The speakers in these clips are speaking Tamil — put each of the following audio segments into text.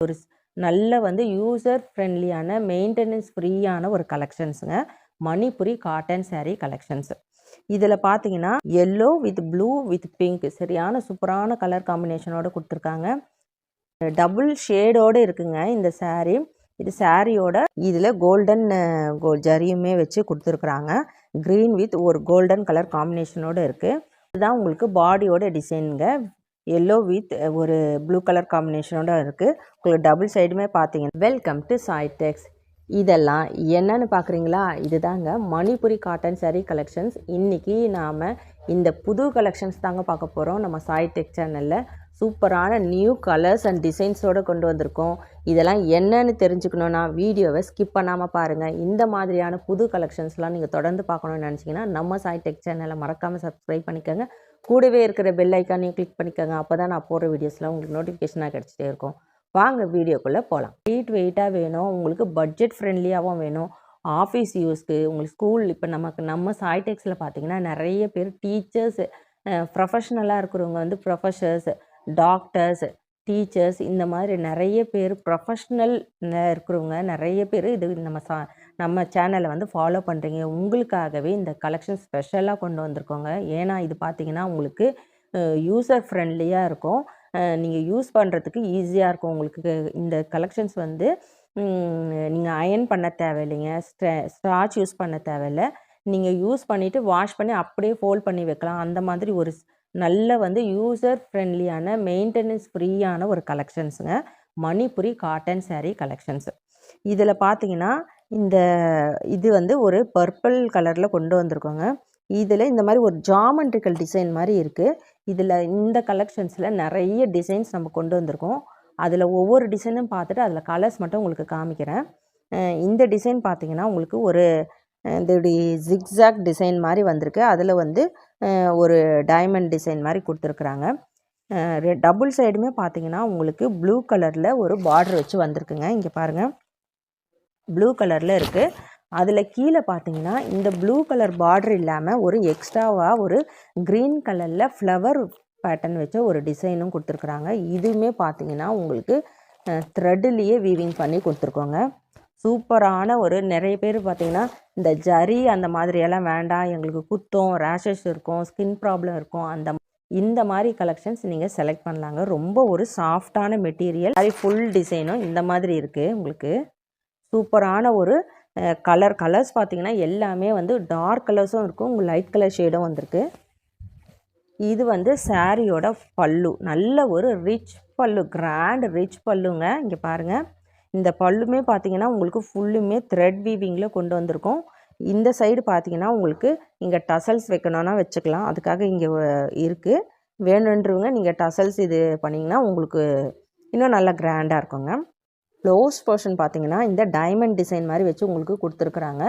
ஒரு நல்ல வந்து யூசர் ஃப்ரெண்ட்லியான மெயின்டெனன்ஸ் ஃப்ரீயான ஒரு கலெக்ஷன்ஸுங்க மணிப்புரி காட்டன் சேரீ கலெக்ஷன்ஸ் இதில் பார்த்தீங்கன்னா yellow with blue with pink சரியான சூப்பரான கலர் காம்பினேஷனோட கொடுத்துருக்காங்க. டபுள் ஷேடோடு இருக்குங்க இந்த சாரீ இது சாரியோட இதில் கோல்டன் கோ ஜரியுமே வச்சு கொடுத்துருக்குறாங்க. க்ரீன் வித் ஒரு கோல்டன் கலர் காம்பினேஷனோடு இருக்குது இதுதான் உங்களுக்கு பாடியோட டிசைனுங்க எல்லோ வித் eh, ஒரு ப்ளூ கலர் காம்பினேஷனோட இருக்குது உங்களுக்கு டபுள் சைடுமே பார்த்தீங்கன்னா வெல்கம் டு சாய்டெக்ஸ் இதெல்லாம் என்னன்னு பார்க்குறீங்களா இதுதாங்க மணிபுரி காட்டன் saree கலெக்ஷன்ஸ் இன்றைக்கி நாம் இந்த புது கலெக்ஷன்ஸ் தாங்க பார்க்க போகிறோம் நம்ம சாய்டெக் சேனலில் சூப்பரான நியூ கலர்ஸ் அண்ட் டிசைன்ஸோடு கொண்டு வந்திருக்கோம். இதெல்லாம் என்னன்னு தெரிஞ்சுக்கணுன்னா வீடியோவை ஸ்கிப் பண்ணாமல் பாருங்கள் இந்த மாதிரியான புது கலெக்ஷன்ஸ்லாம் நீங்கள் தொடர்ந்து பார்க்கணுன்னு நினச்சிங்கன்னா நம்ம சாய்டெக் சேனலை மறக்காமல் சப்ஸ்கிரைப் பண்ணிக்கோங்க. கூடவே இருக்கிற பெல் ஐக்கானையும் கிளிக் பண்ணிக்கோங்க. அப்போ தான் நான் போடுற வீடியோஸ்லாம் உங்களுக்கு நோட்டிஃபிகேஷனாக கிடச்சிட்டே இருக்கும். வாங்க வீடியோக்குள்ளே போகலாம் வெயிட் வெயிட்டாக வேணும். உங்களுக்கு பட்ஜெட் ஃப்ரெண்ட்லியாகவும் வேணும். ஆஃபீஸ் யூஸ்க்கு உங்களுக்கு ஸ்கூல் இப்போ நமக்கு நம்ம சாய்டெக்ஸில் பார்த்தீங்கன்னா நிறைய பேர் டீச்சர்ஸ் ப்ரொஃபஷ்னலாக இருக்கிறவங்க வந்து ப்ரொஃபஷர்ஸ் டாக்டர்ஸ் டீச்சர்ஸ் இந்த மாதிரி நிறைய பேர் ப்ரொஃபஷ்னல் இருக்கிறவங்க நிறைய பேர் இது நம்ம சா நம்ம சேனலை வந்து ஃபாலோ பண்ணுறீங்க உங்களுக்காகவே இந்த கலெக்ஷன் ஸ்பெஷலாக கொண்டு வந்திருக்கோங்க. ஏன்னா இது பார்த்தீங்கன்னா உங்களுக்கு யூசர் ஃப்ரெண்ட்லியாக இருக்கும். நீங்கள் யூஸ் பண்ணுறதுக்கு ஈஸியாக இருக்கும். உங்களுக்கு இந்த கலெக்ஷன்ஸ் வந்து நீங்கள் அயன் பண்ண தேவையில்லைங்க. ஸ்ட்ரா யூஸ் பண்ண தேவையில்ல. நீங்கள் யூஸ் பண்ணிவிட்டு வாஷ் பண்ணி அப்படியே ஃபோல்ட் பண்ணி வைக்கலாம். அந்த மாதிரி ஒரு நல்ல வந்து யூசர் ஃப்ரெண்ட்லியான மெயின்டெனன்ஸ் ஃப்ரீயான ஒரு கலெக்ஷன்ஸுங்க மணிப்புரி காட்டன் சேரீ கலெக்ஷன்ஸ் இதில் பார்த்தீங்கன்னா இந்த இது வந்து ஒரு பர்பிள் கலரில் கொண்டு வந்திருக்கோங்க. இதில் இந்த மாதிரி ஒரு ஜாமெண்ட்ரிக்கல் டிசைன் மாதிரி இருக்குது இதில் இந்த கலெக்ஷன்ஸில் நிறைய டிசைன்ஸ் நம்ம கொண்டு வந்திருக்கோம். அதில் ஒவ்வொரு டிசைனும் பார்த்துட்டு அதில் கலர்ஸ் மட்டும் உங்களுக்கு காமிக்கிறேன். இந்த டிசைன் பார்த்தீங்கன்னா உங்களுக்கு ஒரு இதோடைய ஜிக்ஸாக் டிசைன் மாதிரி வந்திருக்கு. அதில் வந்து ஒரு டைமண்ட் டிசைன் மாதிரி கொடுத்துருக்குறாங்க. டபுள் சைடுமே பார்த்தீங்கன்னா உங்களுக்கு ப்ளூ கலரில் ஒரு பார்டர் வச்சு வந்திருக்குங்க. இங்கே பாருங்கள் ப்ளூ கலரில் இருக்குது அதில் கீழே பார்த்தீங்கன்னா இந்த ப்ளூ கலர் பார்டர் இல்லாமல் ஒரு எக்ஸ்ட்ராவாக ஒரு க்ரீன் கலரில் ஃப்ளவர் பேட்டர்ன் வச்ச ஒரு டிசைனும் கொடுத்துருக்குறாங்க. இதுவுமே பார்த்தீங்கன்னா உங்களுக்கு த்ரெட்லேயே வீவிங் பண்ணி கொடுத்துருக்கோங்க. சூப்பரான ஒரு நிறைய பேர் பார்த்தீங்கன்னா இந்த ஜரி அந்த மாதிரியெல்லாம் வேண்டாம். எங்களுக்கு குத்தம் ரேஷஸ் இருக்கும் ஸ்கின் ப்ராப்ளம் இருக்கும் அந்த இந்த மாதிரி கலெக்ஷன்ஸ் நீங்கள் செலக்ட் பண்ணலாங்க. ரொம்ப ஒரு சாஃப்டான மெட்டீரியல் அது ஃபுல் டிசைனும் இந்த மாதிரி இருக்குது உங்களுக்கு. சூப்பரான ஒரு கலர் கலர்ஸ் பார்த்தீங்கன்னா எல்லாமே வந்து டார்க் கலர்ஸும் இருக்கும். உங்கள் லைட் கலர் ஷேடும் வந்திருக்கு. இது வந்து சாரியோட பல்லு. நல்ல ஒரு ரிச் பல்லு. கிராண்ட் ரிச் பல்லுங்க. இங்கே பாருங்கள் இந்த பல்லுமே பார்த்தீங்கன்னா உங்களுக்கு ஃபுல்லுமே த்ரெட் வீவிங்கில் கொண்டு வந்திருக்கோம். இந்த சைடு பார்த்தீங்கன்னா உங்களுக்கு இங்கே டசல்ஸ் வைக்கணும்னா வச்சுக்கலாம். அதுக்காக இங்கே இருக்குது வேணுன்றவங்க நீங்கள் டசல்ஸ் இது பண்ணிங்கன்னா உங்களுக்கு இன்னும் நல்லா கிராண்டாக இருக்குங்க. ப்ளவுஸ் போர்ஷன் பார்த்தீங்கன்னா இந்த டைமண்ட் டிசைன் மாதிரி வச்சு உங்களுக்கு கொடுத்துருக்குறாங்க.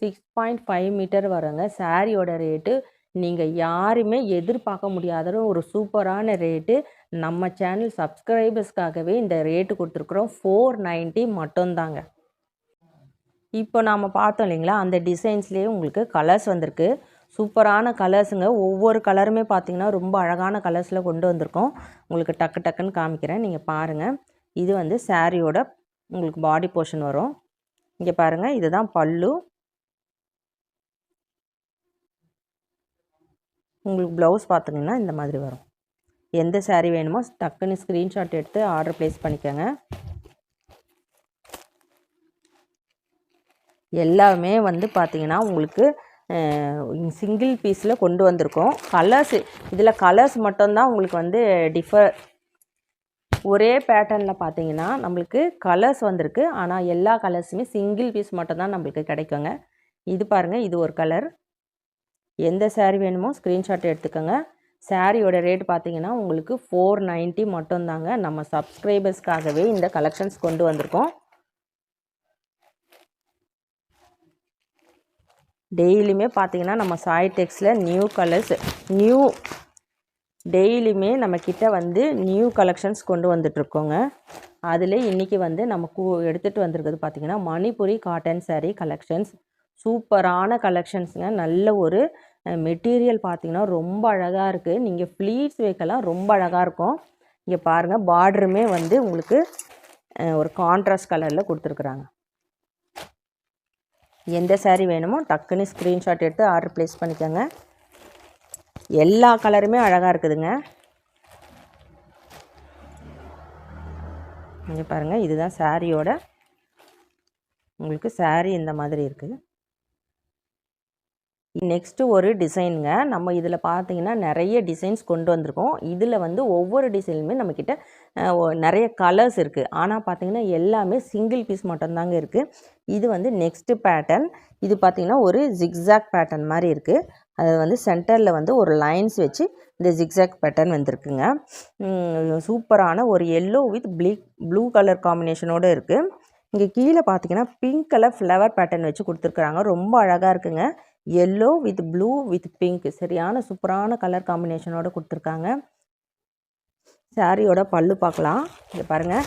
சிக்ஸ் பாயிண்ட் ஃபைவ் மீட்டர் வருங்க. சாரியோட ரேட்டு நீங்கள் யாருமே எதிர்பார்க்க முடியாத ஒரு சூப்பரான ரேட்டு. நம்ம சேனல் சப்ஸ்கிரைபர்ஸ்க்காகவே இந்த ரேட்டு கொடுத்துருக்குறோம். ஃபோர் நைன்ட்டி மட்டும்தாங்க. இப்போ நாம் பார்த்தோம் இல்லைங்களா அந்த டிசைன்ஸ்லேயே உங்களுக்கு கலர்ஸ் வந்திருக்கு. சூப்பரான கலர்ஸுங்க ஒவ்வொரு கலருமே பார்த்தீங்கன்னா ரொம்ப அழகான கலர்ஸில் கொண்டு வந்திருக்கோம். உங்களுக்கு டக்கு டக்குன்னு காமிக்கிறேன். நீங்கள் பாருங்கள் இது வந்து சாரியோட உங்களுக்கு பாடி போர்ஷன் வரும். இங்கே பாருங்கள் இதுதான் பல்லு. உங்களுக்கு ப்ளவுஸ் பார்த்தீங்கன்னா இந்த மாதிரி வரும். எந்த சாரீ வேணுமோ டக்குன்னு ஸ்க்ரீன்ஷாட் எடுத்து ஆர்டர் ப்ளேஸ் பண்ணிக்கோங்க. எல்லாமே வந்து பார்த்தீங்கன்னா உங்களுக்கு சிங்கிள் பீஸில் கொண்டு வந்திருக்கோம். கலர்ஸ் இதில் கலர்ஸ் மட்டும்தான் உங்களுக்கு வந்து டிஃபர் ஒரே பேட்டர்னில் பார்த்தீங்கன்னா நம்மளுக்கு கலர்ஸ் வந்திருக்கு. ஆனால் எல்லா கலர்ஸுமே சிங்கிள் பீஸ் மட்டும்தான் நம்மளுக்கு கிடைக்குங்க. இது பாருங்கள் இது ஒரு கலர் எந்த சேரீ வேணுமோ ஸ்க்ரீன்ஷாட் எடுத்துக்கோங்க. சாரியோட ரேட் பார்த்தீங்கன்னா உங்களுக்கு ஃபோர் நைன்ட்டி மட்டும்தாங்க நம்ம சப்ஸ்கிரைபர்ஸ்க்காகவே இந்த கலெக்ஷன்ஸ் கொண்டு வந்திருக்கோம். டெய்லியுமே பார்த்தீங்கன்னா நம்ம சாய் டெக்ஸில் நியூ கலர்ஸ் நியூ டெய்லியுமே நம்மக்கிட்ட வந்து நியூ கலெக்ஷன்ஸ் கொண்டு வந்துட்ருக்கோங்க அதில் இன்றைக்கி வந்து நம்ம கூ எடுத்துகிட்டு வந்திருக்கிறது பார்த்திங்கன்னா மணிப்புரி காட்டன் சேரீ கலெக்ஷன்ஸ் சூப்பரான கலெக்ஷன்ஸுங்க நல்ல ஒரு மெட்டீரியல் பார்த்தீங்கன்னா ரொம்ப அழகாக இருக்குது நீங்கள் ஃப்ளீட்ஸ் வைக்கலாம் ரொம்ப அழகாக இருக்கும். இங்கே பாருங்கள் பார்டருமே வந்து உங்களுக்கு ஒரு கான்ட்ராஸ்ட் கலரில் கொடுத்துருக்குறாங்க. எந்த சேரீ வேணுமோ டக்குன்னு ஸ்க்ரீன்ஷாட் எடுத்து ஆர்டர் ப்ளேஸ் பண்ணிக்கோங்க. எல்லா கலருமே அழகாக இருக்குதுங்க. இங்கே பாருங்கள் இதுதான் சாரியோட. உங்களுக்கு saree இந்த மாதிரி இருக்குது நெக்ஸ்ட்டு ஒரு டிசைனுங்க. நம்ம இதில் பார்த்தீங்கன்னா நிறைய டிசைன்ஸ் கொண்டு வந்திருக்கோம். இதில் வந்து ஒவ்வொரு டிசைனுமே நம்மக்கிட்ட நிறைய கலர்ஸ் இருக்குது ஆனால் பார்த்தீங்கன்னா எல்லாமே சிங்கிள் பீஸ் மட்டும்தாங்க இருக்குது இது வந்து நெக்ஸ்ட்டு பேட்டர்ன் இது பார்த்திங்கன்னா ஒரு ஜிக்ஸாக் பேட்டர்ன் மாதிரி இருக்குது அது வந்து சென்டரில் வந்து ஒரு லைன்ஸ் வச்சு இந்த ஜிக்ஸாக் பேட்டர்ன் வந்திருக்குங்க. சூப்பரான ஒரு எல்லோ வித் ப்ளீ ப்ளூ கலர் காம்பினேஷனோடு இருக்குது இங்கே கீழே பார்த்தீங்கன்னா பிங்க் கலர் ஃப்ளவர் பேட்டர்ன் வச்சு கொடுத்துருக்குறாங்க. ரொம்ப அழகாக இருக்குங்க. Yellow with blue with pink சரியான சூப்பரான கலர் காம்பினேஷனோடு கொடுத்துருக்காங்க. சாரியோட பல்லு பார்க்கலாம் இங்க பாருங்கள்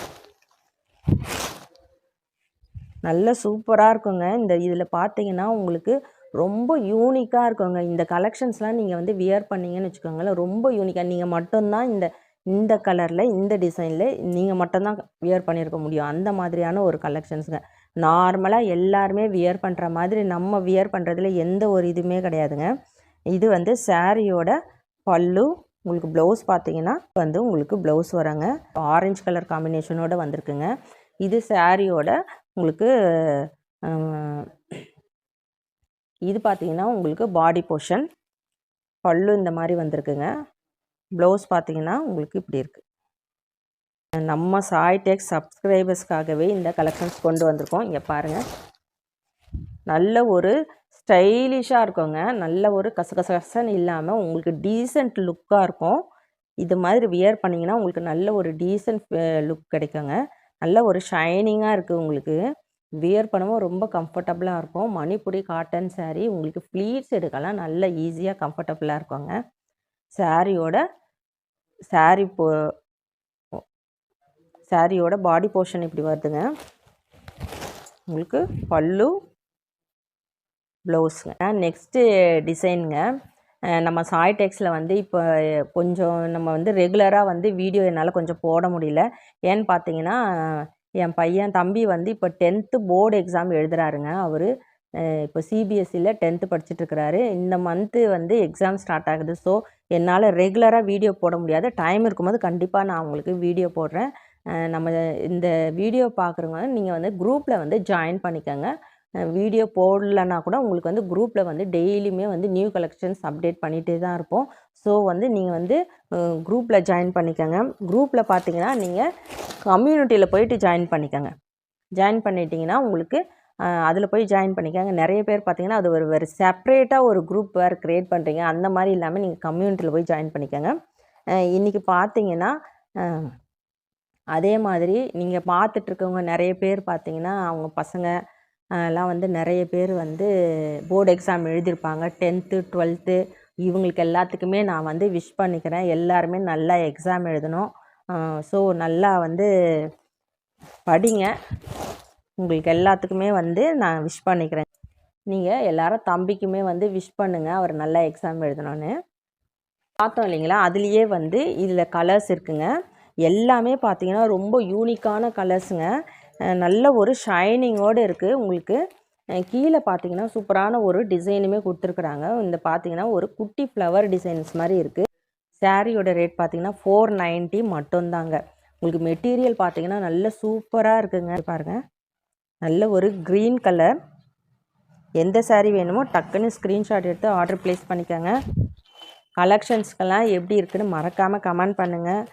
நல்ல சூப்பராக இருக்குங்க. இந்த இதில் பார்த்தீங்கன்னா உங்களுக்கு ரொம்ப யூனிக்காக இருக்குங்க. இந்த கலெக்ஷன்ஸ்லாம் நீங்கள் வந்து வியர் பண்ணீங்கன்னு வச்சுக்கோங்களேன் ரொம்ப யூனிக்காக நீங்கள் மட்டும்தான் இந்த இந்த கலரில் இந்த டிசைனில் நீங்கள் மட்டும்தான் வியர் பண்ணியிருக்க முடியும். அந்த மாதிரியான ஒரு கலெக்ஷன்ஸுங்க நார்மலாக எல்லாருமே வியர் பண்ணுற மாதிரி நம்ம வியர் பண்ணுறதுல எந்த ஒரு இதுவுமே கிடையாதுங்க. இது வந்து சாரியோட பல்லு உங்களுக்கு ப்ளவுஸ் பார்த்தீங்கன்னா வந்து உங்களுக்கு ப்ளவுஸ் வரங்க. ஆரஞ்சு கலர் காம்பினேஷனோடு வந்திருக்குங்க. இது சாரியோட உங்களுக்கு இது பார்த்தீங்கன்னா உங்களுக்கு பாடி போர்ஷன் பல்லு இந்த மாதிரி வந்திருக்குங்க. ப்ளவுஸ் பார்த்தீங்கன்னா உங்களுக்கு இப்படி இருக்குது நம்ம சாய் டெக் சப்ஸ்கிரைபர்ஸ்க்காகவே இந்த கலெக்ஷன்ஸ் கொண்டு வந்திருக்கோம். இங்கே பாருங்கள் நல்ல ஒரு ஸ்டைலிஷாக இருக்குங்க. நல்ல ஒரு கசகசன் இல்லாமல் உங்களுக்கு டீசெண்ட் லுக்காக இருக்கும். இது மாதிரி வியர் பண்ணிங்கன்னா உங்களுக்கு நல்ல ஒரு டீசெண்ட் லுக் கிடைக்குங்க. நல்ல ஒரு ஷைனிங்காக இருக்குது உங்களுக்கு. வியர் பண்ணவும் ரொம்ப கம்ஃபர்டபுளாக இருக்கும். மணிப்புரி காட்டன் சாரீ உங்களுக்கு ஃப்ளீட்ஸ் எடுக்கலாம். நல்ல ஈஸியாக கம்ஃபர்டபுளாக இருக்குங்க. சாரியோட சாரி போ சாரியோட பாடி போர்ஷன் இப்படி வருதுங்க. உங்களுக்கு பல்லு ப்ளவுஸுங்க நெக்ஸ்ட்டு டிசைனுங்க நம்ம சாய் டெக்ஸில் வந்து இப்போ கொஞ்சம் நம்ம வந்து ரெகுலராக வந்து வீடியோ என்னால் கொஞ்சம் போட முடியல. ஏன்னு பார்த்தீங்கன்னா என் பையன் தம்பி வந்து இப்போ டென்த்து போர்டு எக்ஸாம் எழுதுறாருங்க. அவர் இப்போ சிபிஎஸ்சியில் டென்த்து படிச்சுட்ருக்கிறாரு இந்த மந்த்து வந்து எக்ஸாம் ஸ்டார்ட் ஆகுது. ஸோ என்னால் ரெகுலராக வீடியோ போட முடியாது. டைம் இருக்கும்போது கண்டிப்பாக நான் உங்களுக்கு வீடியோ போடுறேன். நம்ம இந்த வீடியோ பார்க்குறவங்க நீங்கள் வந்து குரூப்பில் வந்து ஜாயின் பண்ணிக்கோங்க. வீடியோ போடலன்னா கூட உங்களுக்கு வந்து குரூப்பில் வந்து டெய்லியுமே வந்து நியூ கலெக்ஷன்ஸ் அப்டேட் பண்ணிகிட்டே தான் இருப்போம். ஸோ வந்து நீங்கள் வந்து குரூப்பில் ஜாயின் பண்ணிக்கோங்க. குரூப்பில் பார்த்தீங்கன்னா நீங்கள் கம்யூனிட்டியில் போயிட்டு ஜாயின் பண்ணிக்கோங்க. ஜாயின் பண்ணிட்டீங்கன்னா உங்களுக்கு அதில் போய் ஜாயின் பண்ணிக்கோங்க. நிறைய பேர் பார்த்தீங்கன்னா அது ஒரு வேறு செப்ரேட்டாக ஒரு குரூப் வேறு க்ரியேட் பண்ணுறீங்க அந்த மாதிரி இல்லாமல் நீங்கள் கம்யூனிட்டியில் போய் ஜாயின் பண்ணிக்கோங்க. இன்றைக்கி பார்த்தீங்கன்னா அதே மாதிரி நீங்கள் பார்த்துட்ருக்கவங்க நிறைய பேர் பார்த்தீங்கன்னா அவங்க பசங்க எல்லாம் வந்து நிறைய பேர் வந்து போர்டு எக்ஸாம் எழுதியிருப்பாங்க. டென்த்து டுவெல்த்து இவங்களுக்கு எல்லாத்துக்குமே நான் வந்து விஷ் பண்ணிக்கிறேன். எல்லாருமே நல்லா எக்ஸாம் எழுதணும். ஸோ நல்லா வந்து படிங்க. உங்களுக்கு எல்லாத்துக்குமே வந்து நான் விஷ் பண்ணிக்கிறேன். நீங்கள் எல்லாரும் தம்பிக்குமே வந்து விஷ் பண்ணுங்கள் அவர் நல்லா எக்ஸாம் எழுதணும்னு. பார்த்தோம் இல்லைங்களா? அதுலேயே வந்து இதில் கலர்ஸ் இருக்குங்க. எல்லாமே பார்த்தீங்கன்னா ரொம்ப யூனிக்கான கலர்ஸுங்க நல்ல ஒரு ஷைனிங்கோடு இருக்குது உங்களுக்கு கீழே பார்த்தீங்கன்னா சூப்பரான ஒரு டிசைனுமே கொடுத்துருக்குறாங்க. இந்த பார்த்தீங்கன்னா ஒரு குட்டி ஃப்ளவர் டிசைன்ஸ் மாதிரி இருக்குது சாரியோட ரேட் பார்த்தீங்கன்னா ஃபோர் நைன்ட்டி மட்டும்தாங்க. உங்களுக்கு மெட்டீரியல் பார்த்தீங்கன்னா நல்ல சூப்பராக இருக்குங்க. பாருங்கள் நல்ல ஒரு க்ரீன் கலர் எந்த சாரீ வேணுமோ டக்குன்னு ஸ்க்ரீன்ஷாட் எடுத்து ஆர்டர் ப்ளேஸ் பண்ணிக்கோங்க. கலெக்ஷன்ஸ்க்கெல்லாம் எப்படி இருக்குதுன்னு மறக்காமல் கமெண்ட் பண்ணுங்கள்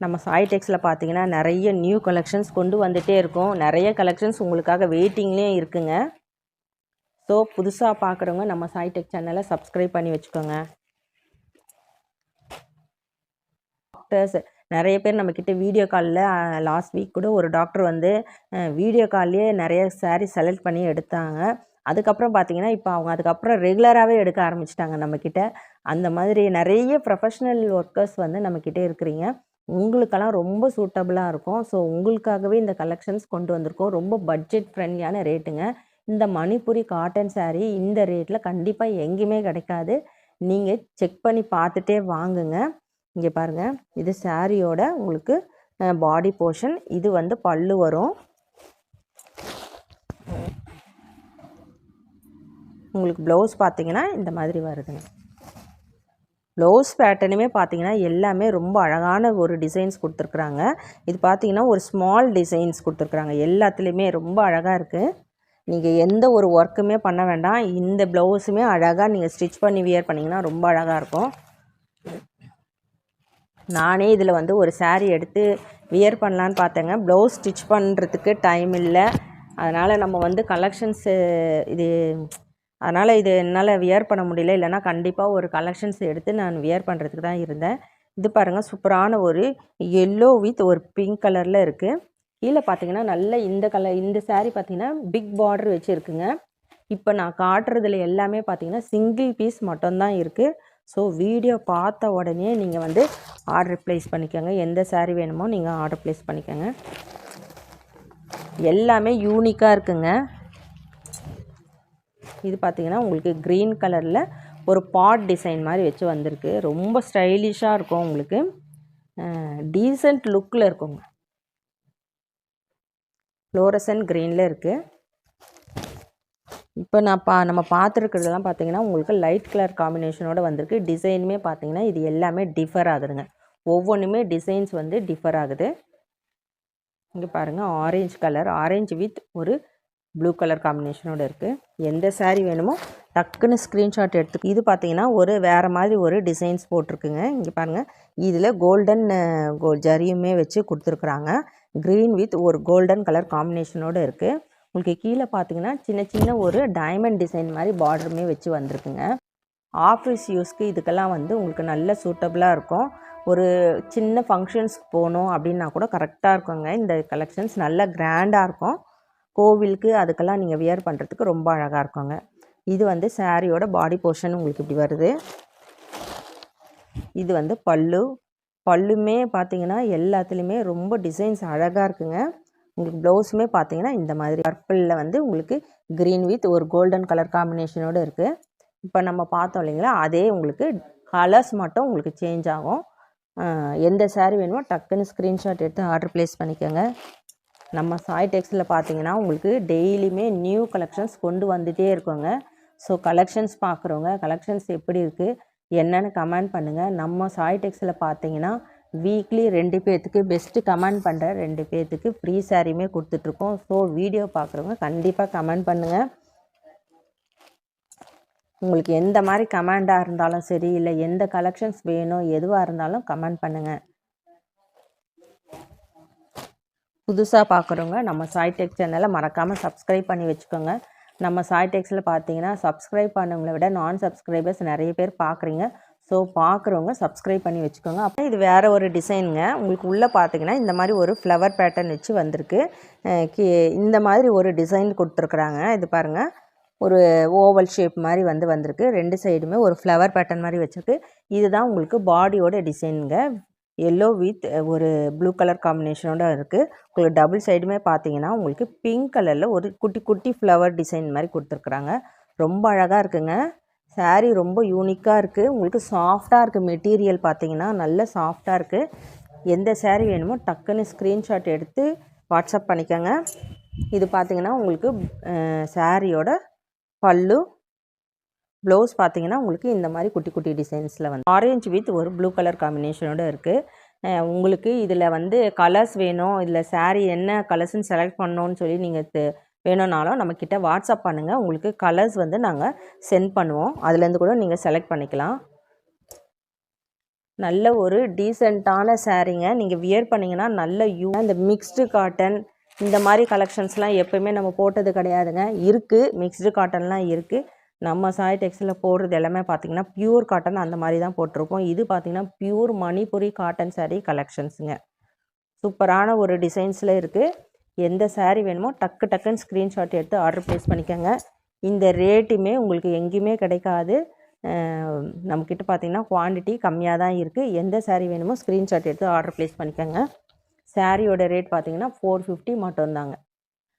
நம்ம சாய் டெக்ஸில் பார்த்தீங்கன்னா நிறைய நியூ கலெக்ஷன்ஸ் கொண்டு வந்துகிட்டே இருக்கோம். நிறைய கலெக்ஷன்ஸ் உங்களுக்காக வெயிட்டிங்லேயும் இருக்குங்க. ஸோ புதுசாக பார்க்குறவங்க நம்ம சாய் டெக் சேனலை சப்ஸ்கிரைப் பண்ணி வச்சுக்கோங்க. டாக்டர்ஸ் நிறைய பேர் நம்மக்கிட்ட வீடியோ காலில் லாஸ்ட் வீக் கூட ஒரு டாக்டர் வந்து வீடியோ கால்லேயே நிறைய சாரீ செலக்ட் பண்ணி எடுத்தாங்க. அதுக்கப்புறம் பார்த்தீங்கன்னா இப்போ அவங்க அதுக்கப்புறம் ரெகுலராகவே எடுக்க ஆரம்பிச்சிட்டாங்க நம்மக்கிட்ட அந்த மாதிரி நிறைய ப்ரொஃபஷ்னல் ஒர்க்கர்ஸ் வந்து நம்மக்கிட்ட இருக்கிறீங்க. உங்களுக்கெல்லாம் ரொம்ப சூட்டபுளாக இருக்கும். ஸோ உங்களுக்காகவே இந்த கலெக்ஷன்ஸ் கொண்டு வந்திருக்கோம். ரொம்ப பட்ஜெட் ஃப்ரெண்ட்லியான ரேட்டுங்க இந்த மணிப்புரி காட்டன் saree இந்த ரேட்டில் கண்டிப்பாக எங்கேயுமே கிடைக்காது. நீங்கள் செக் பண்ணி பார்த்துட்டே வாங்குங்க. இங்கே பாருங்கள் இது சாரியோட உங்களுக்கு பாடி போர்ஷன் இது வந்து பல்லு வரும். உங்களுக்கு ப்ளவுஸ் பார்த்தீங்கன்னா இந்த மாதிரி வருதுங்க. ப்ளவுஸ் பேட்டர்னுமே பார்த்தீங்கன்னா எல்லாமே ரொம்ப அழகான ஒரு டிசைன்ஸ் கொடுத்துருக்குறாங்க. இது பார்த்தீங்கன்னா ஒரு ஸ்மால் டிசைன்ஸ் கொடுத்துருக்குறாங்க. எல்லாத்துலேயுமே ரொம்ப அழகாக இருக்குது நீங்கள் எந்த ஒரு ஒர்க்குமே பண்ண வேண்டாம். இந்த ப்ளவுஸுமே அழகாக நீங்கள் ஸ்டிச் பண்ணி வியர் பண்ணிங்கன்னா ரொம்ப அழகாக இருக்கும். நானே இதில் வந்து ஒரு சாரீ எடுத்து வியர் பண்ணலான்னு பார்த்தேங்க. ப்ளவுஸ் ஸ்டிச் பண்ணுறதுக்கு டைம் இல்லை. அதனால் நம்ம வந்து கலெக்ஷன்ஸு இது அதனால் இது என்னால் வியர் பண்ண முடியல. இல்லைன்னா கண்டிப்பாக ஒரு கலெக்ஷன்ஸ் எடுத்து நான் வியர் பண்ணுறதுக்கு தான் இருந்தேன். இது பாருங்கள் சூப்பரான ஒரு எல்லோ வித் ஒரு பிங்க் கலரில் இருக்குது கீழே பார்த்தீங்கன்னா நல்ல இந்த கலர் இந்த சாரீ பார்த்தீங்கன்னா பிக் பார்டர் வச்சுருக்குங்க. இப்போ நான் காட்டுறதுல எல்லாமே பார்த்தீங்கன்னா சிங்கிள் பீஸ் மட்டும்தான் இருக்குது ஸோ வீடியோ பார்த்த உடனே நீங்கள் வந்து ஆர்டர் ப்ளேஸ் பண்ணிக்கோங்க. எந்த சாரீ வேணுமோ நீங்கள் ஆர்டர் ப்ளேஸ் பண்ணிக்கோங்க. எல்லாமே யூனிக்காக இருக்குங்க. இது பார்த்தீங்கன்னா உங்களுக்கு க்ரீன் கலரில் ஒரு பாட் டிசைன் மாதிரி வச்சு வந்திருக்கு. ரொம்ப ஸ்டைலிஷாக இருக்கும் உங்களுக்கு. டீசெண்ட் லுக்கில் இருக்குங்க. ஃப்ளோரசன் க்ரீனில் இருக்குது இப்போ நான் பா நம்ம பார்த்துருக்கிறதெல்லாம் பார்த்தீங்கன்னா உங்களுக்கு லைட் கலர் காம்பினேஷனோடு வந்திருக்கு. டிசைனுமே பார்த்தீங்கன்னா இது எல்லாமே டிஃபர் ஆகுதுங்க. ஒவ்வொன்றுமே டிசைன்ஸ் வந்து டிஃபர் ஆகுது. இங்கே பாருங்கள் ஆரேஞ்ச் கலர் ஆரஞ்சு வித் ஒரு ப்ளூ கலர் காம்பினேஷனோட இருக்குது எந்த சாரீ வேணுமோ டக்குன்னு ஸ்க்ரீன்ஷாட் எடுத்து இது பார்த்தீங்கன்னா ஒரு வேறு மாதிரி ஒரு டிசைன்ஸ் போட்டிருக்குங்க. இங்கே பாருங்கள் இதில் கோல்டன் கோ ஜரியுமே வச்சு கொடுத்துருக்குறாங்க. க்ரீன் வித் ஒரு கோல்டன் கலர் காம்பினேஷனோடு இருக்குது உங்களுக்கு கீழே பார்த்தீங்கன்னா சின்ன சின்ன ஒரு டைமண்ட் டிசைன் மாதிரி பார்டருமே வச்சு வந்திருக்குங்க. ஆஃபீஸ் யூஸ்க்கு இதுக்கெல்லாம் வந்து உங்களுக்கு நல்ல சூட்டபுளாக இருக்கும். ஒரு சின்ன ஃபங்க்ஷன்ஸ்க்கு போகணும் அப்படின்னா கூட கரெக்டாக இருக்குங்க. இந்த கலெக்ஷன்ஸ் நல்ல கிராண்டாக இருக்கும். கோவிலுக்கு அதுக்கெல்லாம் நீங்கள் வியர் பண்ணுறதுக்கு ரொம்ப அழகாக இருக்குங்க. இது வந்து சாரியோட பாடி போர்ஷன் உங்களுக்கு இப்படி வருது. இது வந்து பல்லு. பல்லுமே பார்த்தீங்கன்னா எல்லாத்துலேயுமே ரொம்ப டிசைன்ஸ் அழகாக இருக்குங்க. உங்களுக்கு ப்ளவுஸுமே பார்த்தீங்கன்னா இந்த மாதிரி பர்பிளில் வந்து உங்களுக்கு க்ரீன் வித் ஒரு கோல்டன் கலர் காம்பினேஷனோடு இருக்குது இப்போ நம்ம பார்த்தோம் இல்லைங்களா அதே உங்களுக்கு கலர்ஸ் மட்டும் உங்களுக்கு சேஞ்ச் ஆகும். எந்த சாரீ வேணுமோ டக்குன்னு ஸ்க்ரீன்ஷாட் எடுத்து ஆர்டர் ப்ளேஸ் பண்ணிக்கோங்க. நம்ம சாய் டெக்ஸில் பார்த்தீங்கன்னா உங்களுக்கு டெய்லியுமே நியூ கலெக்ஷன்ஸ் கொண்டு வந்துகிட்டே இருக்கோங்க. ஸோ கலெக்ஷன்ஸ் பார்க்குறவங்க கலெக்ஷன்ஸ் எப்படி இருக்குது என்னென்னு கமெண்ட் பண்ணுங்கள் நம்ம சாய் டெக்ஸில் பார்த்தீங்கன்னா வீக்லி ரெண்டு பேர்த்துக்கு பெஸ்ட்டு கமெண்ட் பண்ணுற ரெண்டு பேர்த்துக்கு ஃப்ரீ சாரியுமே கொடுத்துட்ருக்கோம். ஸோ வீடியோ பார்க்குறவங்க கண்டிப்பாக கமெண்ட் பண்ணுங்கள் உங்களுக்கு எந்த மாதிரி கமெண்டாக இருந்தாலும் சரி இல்லை எந்த கலெக்ஷன்ஸ் வேணும் எதுவாக இருந்தாலும் கமெண்ட் பண்ணுங்கள் புதுசாக பார்க்குறவங்க நம்ம சாய்டெக் சேனலை மறக்காமல் சப்ஸ்கிரைப் பண்ணி வச்சுக்கோங்க. நம்ம சாய்டெக்ஸில் பார்த்தீங்கன்னா சப்ஸ்கிரைப் பண்ணவங்களை விட நான் சப்ஸ்கிரைபர்ஸ் நிறைய பேர் பார்க்குறீங்க ஸோ பார்க்குறவங்க சப்ஸ்கிரைப் பண்ணி வச்சுக்கோங்க. அப்புறம் இது வேறு ஒரு டிசைனுங்க உங்களுக்கு உள்ளே பார்த்தீங்கன்னா இந்த மாதிரி ஒரு ஃப்ளவர் பேட்டர்ன் வச்சு வந்திருக்கு. கீ- இந்த மாதிரி ஒரு டிசைன் கொடுத்துருக்குறாங்க. இது பாருங்கள் ஒரு ஓவல் ஷேப் மாதிரி வந்து வந்திருக்கு. ரெண்டு சைடுமே ஒரு ஃப்ளவர் பேட்டர்ன் மாதிரி வச்சுருக்கு. இதுதான் உங்களுக்கு பாடியோட டிசைனுங்க எல்லோ வித் ஒரு ப்ளூ கலர் காம்பினேஷனோட இருக்குது உங்களுக்கு டபுள் சைடுமே பார்த்தீங்கன்னா உங்களுக்கு பிங்க் கலரில் ஒரு குட்டி குட்டி ஃப்ளவர் டிசைன் மாதிரி கொடுத்துருக்குறாங்க. ரொம்ப அழகாக இருக்குங்க. சாரீ ரொம்ப யூனிக்காக இருக்குது உங்களுக்கு சாஃப்டாக இருக்குது மெட்டீரியல் பார்த்தீங்கன்னா நல்ல சாஃப்டாக இருக்குது எந்த சாரீ வேணுமோ டக்குன்னு ஸ்க்ரீன்ஷாட் எடுத்து வாட்ஸ்அப் பண்ணிக்கோங்க. இது பார்த்தீங்கன்னா உங்களுக்கு சாரியோட பல்லு ப்ளவுஸ் பார்த்தீங்கன்னா உங்களுக்கு இந்த மாதிரி குட்டி குட்டி டிசைன்ஸில் வந்து ஆரஞ்சு வித் ஒரு ப்ளூ கலர் காம்பினேஷனோடு இருக்குது உங்களுக்கு இதில் வந்து கலர்ஸ் வேணும். இதில் சாரீ என்ன கலர்ஸ்ன்னு செலக்ட் பண்ணோன்னு சொல்லி நீங்கள் வேணும்னாலும் நம்மக்கிட்ட வாட்ஸ்அப் பண்ணுங்கள் உங்களுக்கு கலர்ஸ் வந்து நாங்கள் சென்ட் பண்ணுவோம். அதுலேருந்து கூட நீங்கள் செலக்ட் பண்ணிக்கலாம். நல்ல ஒரு டீசெண்டான சாரீங்க நீங்கள் வியர் பண்ணிங்கன்னா நல்ல யூ இந்த மிக்ஸ்டு காட்டன் இந்த மாதிரி கலெக்ஷன்ஸ்லாம் எப்போயுமே நம்ம போட்டது கிடையாதுங்க. இருக்குது மிக்ஸ்டு காட்டன்லாம் இருக்குது நம்ம சாய் டெக்ஸ்டில் போடுறது எல்லாமே பார்த்தீங்கன்னா பியூர் காட்டன் அந்த மாதிரி தான் போட்டிருப்போம் இது பார்த்தீங்கன்னா பியூர் மணிப்புரி காட்டன் சாரீ கலெக்ஷன்ஸுங்க சூப்பரான ஒரு டிசைன்ஸில் இருக்குது எந்த சாரீ வேணுமோ டக்கு டக்குன்னு ஸ்க்ரீன்ஷாட் எடுத்து ஆர்டர் ப்ளேஸ் பண்ணிக்கோங்க. இந்த ரேட்டுமே உங்களுக்கு எங்கேயுமே கிடைக்காது. நம்மக்கிட்ட பார்த்தீங்கன்னா குவாண்டிட்டி கம்மியாக தான் இருக்குது எந்த சாரீ வேணுமோ ஸ்க்ரீன்ஷாட் எடுத்து ஆர்டர் ப்ளேஸ் பண்ணிக்கோங்க. சாரியோட ரேட் பார்த்தீங்கன்னா ஃபோர் ஃபிஃப்டி மட்டும்தாங்க.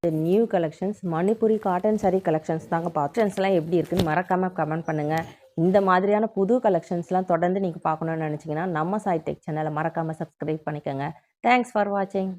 New collections Manipuri cotton saree collections தாங்க பார்க்கன்ஸ்லாம் எப்படி இருக்குன்னு மறக்காமல் கமெண்ட் பண்ணுங்கள் இந்த மாதிரியான புது கலெக்ஷன்ஸ்லாம் தொடர்ந்து நீங்கள் பார்க்கணுன்னு நினச்சிங்கன்னா நம்ம சாய் டெக் சேனலை மறக்காமல் சப்ஸ்கிரைப் பண்ணிக்கோங்க. தேங்க்ஸ் ஃபார் வாட்சிங்